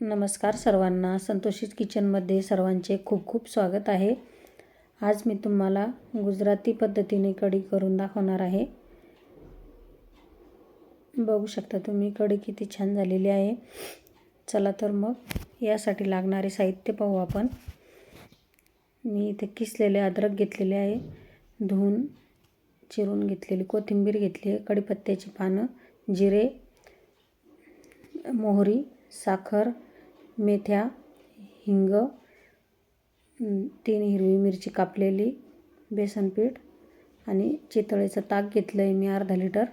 नमस्कार सर्वांना. संतोषित किचनमध्ये सर्वांचे खूप खूप स्वागत आहे. आज मी तुम्हाला गुजराती पद्धतीने कढी करून दाखवणार आहे. बघू शकता तुम्ही कढी किती छान झालेली आहे. चला तर मग यासाठी लागणारे साहित्य पाहू आपण. मी इथे किसलेले अद्रक घेतलेले आहे धुवून चिरून घेतलेली कोथिंबीर घेतली आहे कढीपत्त्याची पानं जिरे मोहरी साखर मेथ्या हिंग तीन हिरवी मिरची कापलेली बेसन पीठ आणि चितळेचं ताक घेतलं आहे मी अर्धा लिटर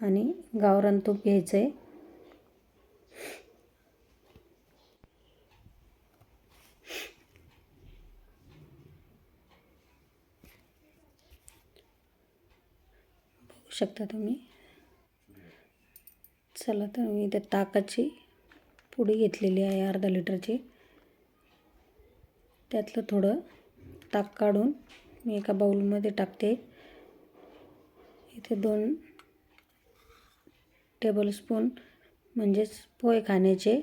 आणि गावरान तूप घ्यायचं आहे बघू शकता तुम्ही? चला तर मी त्या ताकाची पुडी घेतलेली आहे अर्धा लिटरची. त्यातलं थोडं ताक काढून मी एका बाऊलमध्ये टाकते. इथे दोन टेबलस्पून म्हणजेच पोहे खाण्याचे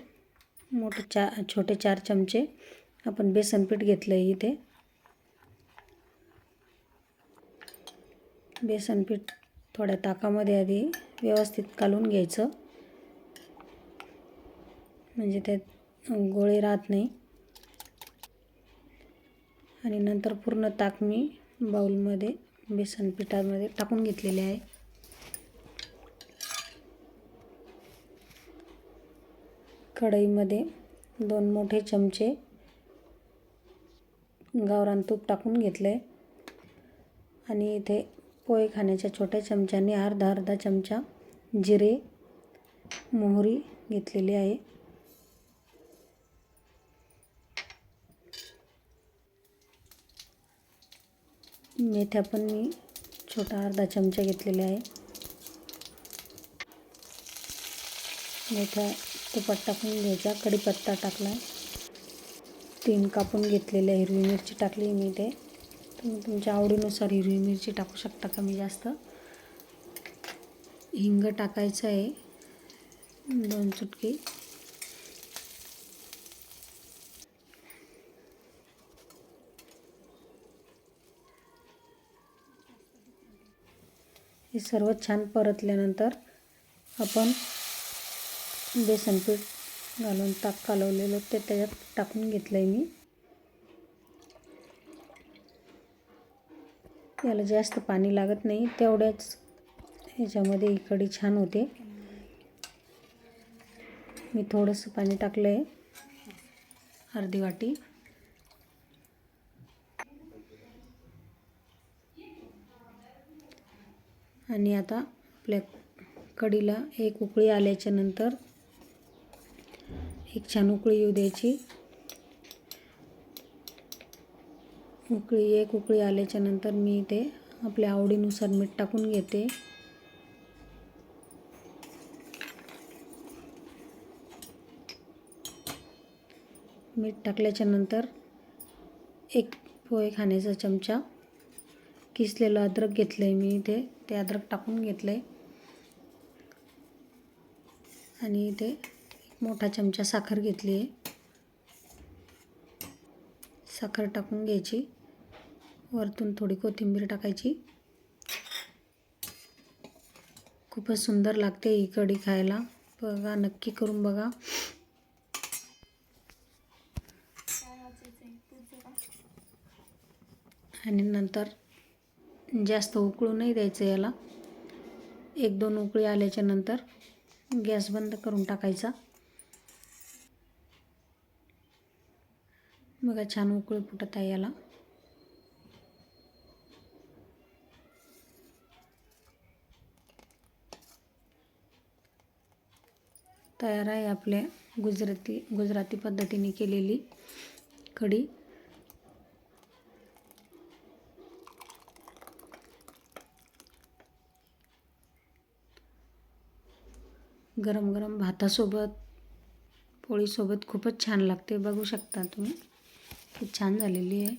मोठे चा छोटे चार चमचे आपण बेसन पीठ घेतलं आहे इथे. बेसन पीठ थोड्या ताकामध्ये आधी व्यवस्थित कालून घ्यायचं. म्हणजे त्यात गोळे राहत नाही. आणि नंतर पूर्ण ताक मी बाऊलमध्ये बेसन पिठामध्ये टाकून घेतलेले आहे. कढईमध्ये दोन मोठे चमचे गावरान तूप टाकून घेतले आणि इथे पोहे खाण्याच्या छोट्या चमच्याने अर्धा अर्धा चमचा जिरे मोहरी घेतलेली आहे. मेथ्या पण मी छोटा अर्धा चमचा घेतलेला आहे. मेथ्या तुपात टाकून घ्यायचा कढीपत्ता टाकला तीन कापून घेतलेल्या हिरवी मिरची टाकली मी ते तुम्ही तुमच्या आवडीनुसार हिरवी मिरची टाकू शकता कमी जास्त. हिंग टाकायचं आहे दोन चुटकी. हे सर्व छान परतल्यानंतर आपण बेसन पीठ घालून ताक कालवलेलं ते त्याच्यात टाकून घेतलं आहे मी. याला जास्त पाणी लागत नाही तेवढ्याच ह्याच्यामध्ये ही कढी छान होते. मी थोडंसं पाणी टाकलं आहे अर्धी वाटी. आणि आता आपल्या कडीला एक उकळी आल्याच्यानंतर एक छान उकळी येऊ द्यायची. उकळी एक उकळी आल्याच्यानंतर मी इथे आपल्या आवडीनुसार मीठ टाकून घेते. मीठ टाकल्याच्या नंतर एक पोहे खाण्याचा चमचा किसलेलं अद्रक घेतलं आहे मी इथे ते अद्रक टाकून घेतलं आहे आणि इथे मोठा चमचा साखर घेतली आहे साखर टाकून घ्यायची. वरतून थोडी कोथिंबीर टाकायची. खूपच सुंदर लागते ही कढी खायला. बघा नक्की करून बघा. आणि नंतर जास्त उकळू नाही द्यायचं याला. एक दोन उकळी आल्याच्यानंतर गॅस बंद करून टाकायचा. बघा छान उकळी फुटत आहे याला. तयार आहे आपल्या गुजराती गुजराती पद्धतीने केलेली कढी. गरम गरम भातासोबत पोळीसोबत खूपच छान लागते बघू शकता तुम्ही. खूप छान झालेली आहे.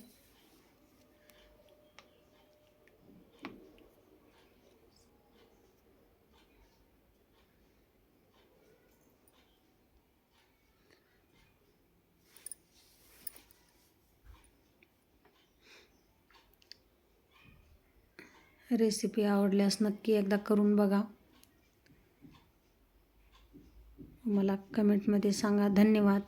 रेसिपी आवडल्यास नक्की एकदा करून बघा. मला कमेंटमध्ये सांगा. धन्यवाद.